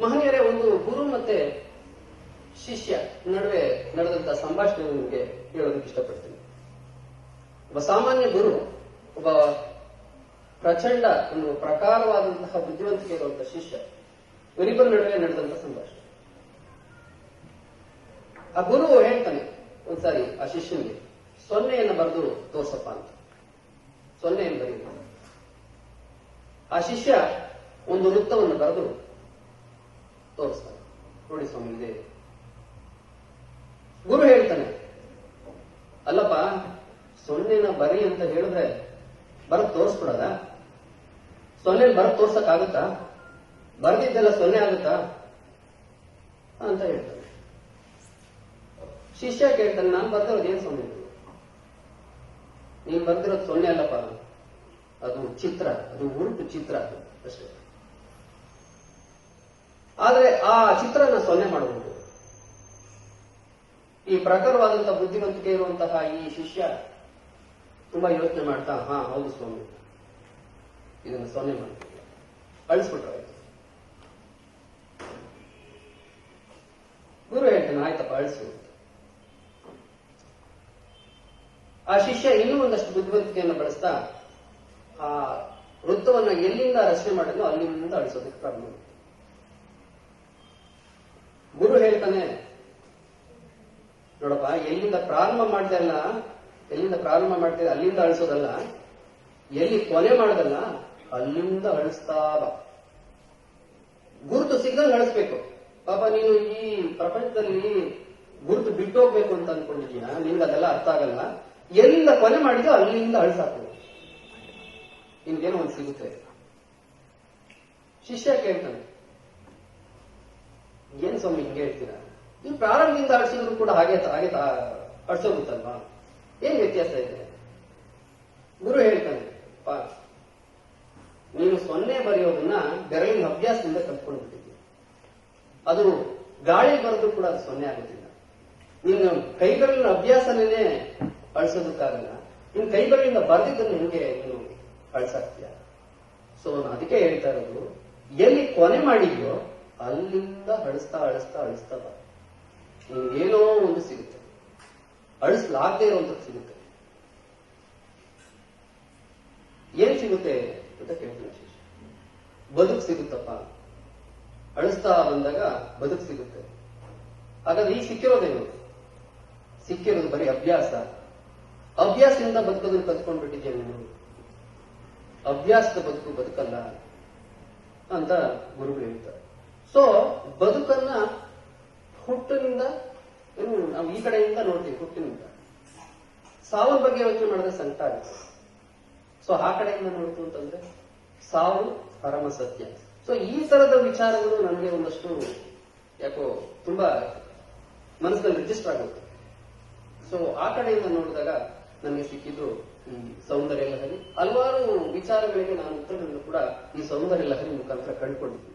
ಮಹನೀಯರೇ, ಒಂದು ಗುರು ಮತ್ತೆ ಶಿಷ್ಯ ನಡುವೆ ನಡೆದಂತ ಸಂಭಾಷಣೆ ನಿಮಗೆ ಹೇಳೋದಕ್ಕೆ ಇಷ್ಟಪಡ್ತೀನಿ. ಒಬ್ಬ ಸಾಮಾನ್ಯ ಗುರು, ಒಬ್ಬ ಪ್ರಚಂಡ, ಒಂದು ಪ್ರಕಾರವಾದಂತಹ ಬುದ್ಧಿವಂತಿಕೆ ಇರುವಂತಹ ಶಿಷ್ಯ, ಇವರಿಬ್ಬರ ನಡುವೆ ನಡೆದಂತ ಸಂಭಾಷಣೆ. ಆ ಗುರು ಹೇಳ್ತಾನೆ ಒಂದ್ಸಾರಿ ಆ ಶಿಷ್ಯನಿಗೆ, ಸೊನ್ನೆಯನ್ನು ಬರೆದು ತೋರ್ಸಪ್ಪ ಅಂತ. ಸೊನ್ನೆಯನ್ನು ಬರೀ ಆ ಶಿಷ್ಯ ಒಂದು ವೃತ್ತವನ್ನು ಬರೆದು ತೋರಿಸ್ತಾನೆ ನೋಡಿ ಸ್ವಾಮಿ ಇದೆ. ಗುರು ಹೇಳ್ತಾನೆ, ಅಲ್ಲಪ್ಪ, ಸೊನ್ನೆನ ಬರಿ ಅಂತ ಹೇಳಿದ್ರೆ ಬರತ್ ತೋರಿಸ್ಬಿಡದ? ಸೊನ್ನೆ ಬರ ತೋರ್ಸಕ್ ಆಗುತ್ತಾ ಬರ್ದಿದ್ದೆಲ್ಲ ಸೊನ್ನೆ ಆಗುತ್ತಾ? ಅಂತ ಹೇಳ್ತಾನೆ. ಶಿಷ್ಯ ಕೇಳ್ತಾನೆ, ನಾನು ಬರ್ದಿರೋದು ಏನ್ ಸೊನ್ನೆ ನೀನ್ ಬರ್ದಿರೋದು ಸೊನ್ನೆ ಅಲ್ಲಪ್ಪ. ಅದು ಚಿತ್ರ, ಅದು ಉರುಟು ಚಿತ್ರ ಅದು, ಅಷ್ಟೇ. ಆದ್ರೆ ಆ ಚಿತ್ರನ ಸೊನ್ನೆ ಮಾಡುವುದು. ಈ ಪ್ರಖರವಾದಂತಹ ಬುದ್ಧಿವಂತಿಕೆ ಇರುವಂತಹ ಈ ಶಿಷ್ಯ ತುಂಬಾ ಯೋಚನೆ ಮಾಡ್ತಾ, ಹಾ, ಹೌದು ಸ್ವಾಮಿ. ಇದನ್ನು ಸೊನ್ನೆ ಮಾಡ್ತೀವಿ. ಅಳಿಸ್ಬಿಟ್ರೆ. ಗುರು ಹೇಳ್ತಾನೆ, ಆಯ್ತಪ್ಪ, ಅಳಿಸು. ಆ ಶಿಷ್ಯ ಇನ್ನೂ ಒಂದಷ್ಟು ಬುದ್ಧಿವಂತಿಕೆಯನ್ನು ಬಳಸ್ತಾ, ಆ ವೃತ್ತವನ್ನ ಎಲ್ಲಿಂದ ರಚನೆ ಮಾಡಿದ್ನೋ ಅಲ್ಲಿಂದ ಅಳಿಸೋದಕ್ಕೆ ಪ್ರಾರಂಭ. ಗುರು ಹೇಳ್ತಾನೆ, ನೋಡಪ್ಪ, ಎಲ್ಲಿಂದ ಪ್ರಾರಂಭ ಮಾಡ್ದಲ್ಲ, ಎಲ್ಲಿಂದ ಪ್ರಾರಂಭ ಮಾಡ್ತೀರ ಅಲ್ಲಿಂದ ಅಳಿಸೋದಲ್ಲ, ಎಲ್ಲಿ ಕೊನೆ ಮಾಡದಲ್ಲ, ಅಲ್ಲಿಂದ ಅಳಿಸ್ತಾ ಬಾ. ಗುರುತು ಸಿಗ್ದಂಗೆ ಅಳಿಸ್ಬೇಕು. ಪಾಪ, ನೀನು ಈ ಪ್ರಪಂಚದಲ್ಲಿ ಗುರುತು ಬಿಟ್ಟು ಹೋಗ್ಬೇಕು ಅಂತ ಅನ್ಕೊಂಡಿದೀಯ ನಿಮ್ಗೆ ಅದೆಲ್ಲ ಅರ್ಥ ಆಗಲ್ಲ. ಎಲ್ಲಿಂದ ಕೊನೆ ಮಾಡಿದೋ ಅಲ್ಲಿಂದ ಅಳಿಸಾಕು. ನಿನ್ಗೇನೋ ಒಂದು ಸಿಗುತ್ತೆ. ಶಿಷ್ಯ ಕೇಳ್ತಾನೆ ಏನ್ ಸ್ವಾಮಿ ಹಿಂಗೆ ಹೇಳ್ತೀರಾ? ನೀವು ಪ್ರಾರಂಭದಿಂದ ಅಳಿಸಿದ್ರು ಕೂಡ ಹಾಗೆ ಹಾಗೆ ಅಳಿಸೋಗುತ್ತಲ್ವಾ ಏನ್ ವ್ಯತ್ಯಾಸ ಇದೆ? ಗುರು ಹೇಳ್ತಾನೆ ನೀನು ಸೊನ್ನೆ ಬರೆಯೋದನ್ನ ಬೆರಳಿನ ಅಭ್ಯಾಸದಿಂದ ಕಲ್ತ್ಕೊಂಡು ಅದು ಗಾಳಿ ಬರೆದ್ರು ಕೂಡ ಅದು ಸೊನ್ನೆ ಆಗುತ್ತಿಲ್ಲ ನೀನು ಕೈಬೆರಳಿನ ಅಭ್ಯಾಸನೇ ಅಳಿಸೋದಕ್ಕಾಗಲ್ಲ ನಿನ್ ಕೈಬೆರಳಿಂದ ಬರೆದಿದ್ದನ್ನು ನಿಮಗೆ ನೀನು ಅಳಿಸಾಕ್ತೀಯ? ಸೊ ಅದಕ್ಕೆ ಹೇಳ್ತಾ ಇರೋದು, ಎಲ್ಲಿ ಕೊನೆ ಮಾಡಿದ್ಯೋ ಅಲ್ಲಿಂದ ಅಳಿಸ್ತಾ ಅಳಿಸ್ತಾ ಅಳಿಸ್ತಾ ಬಾ. ಏನೋ ಒಂದು ಸಿಗುತ್ತೆ. ಅಳಿಸ್ಲಾಗದೇ ಇರುವಂತದ್ದು ಸಿಗುತ್ತೆ. ಏನ್ ಸಿಗುತ್ತೆ ಅಂತ ಕೇಳ್ತೀನಿ ಶಿಷ್ಯ ಬದುಕು ಸಿಗುತ್ತಪ್ಪ. ಅಳಿಸ್ತಾ ಬಂದಾಗ ಬದುಕು ಸಿಗುತ್ತೆ. ಹಾಗಾದ್ರೆ ಈಗ ಸಿಕ್ಕಿರೋದೇನು? ಸಿಕ್ಕಿರೋದು ಬರೀ ಅಭ್ಯಾಸ. ಅಭ್ಯಾಸದಿಂದ ಬದುಕೋದನ್ನು ಕಲ್ತ್ಕೊಂಡ್ಬಿಟ್ಟಿದ್ಯಾ ನೀನು. ಅಭ್ಯಾಸದ ಬದುಕು ಬದುಕಲ್ಲ ಅಂತ ಗುರುಗಳು ಹೇಳ್ತಾರೆ. ಸೊ ಬದುಕನ್ನ ಹುಟ್ಟಿನಿಂದ ನಾವು ಈ ಕಡೆಯಿಂದ ನೋಡ್ತೀವಿ, ಹುಟ್ಟಿನಿಂದ. ಸಾವಿನ ಬಗ್ಗೆ ಯೋಚನೆ ಮಾಡಿದ್ರೆ ಸಂಕಟ ಆಗುತ್ತೆ. ಸೊ ಆ ಕಡೆಯಿಂದ ನೋಡ್ತು ಅಂತಂದ್ರೆ, ಸಾವು ಪರಮ ಸತ್ಯ. ಸೊ ಈ ತರದ ವಿಚಾರಗಳು ನನಗೆ ಒಂದಷ್ಟು ಯಾಕೋ ತುಂಬಾ ಮನಸ್ಸಿನಲ್ಲಿ ರಿಜಿಸ್ಟರ್ ಆಗುತ್ತೆ. ಸೊ ಆ ಕಡೆಯಿಂದ ನೋಡಿದಾಗ ನನಗೆ ಸಿಕ್ಕಿದ್ದು ಸೌಂದರ್ಯ ಲಹರಿ. ಹಲವಾರು ವಿಚಾರಗಳಿಗೆ ನಾನು ಉತ್ತರಗಳನ್ನು ಕೂಡ ಈ ಸೌಂದರ್ಯ ಲಹರಿ ಮುಖಾಂತರ ಕಂಡುಕೊಂಡಿದ್ದೀನಿ.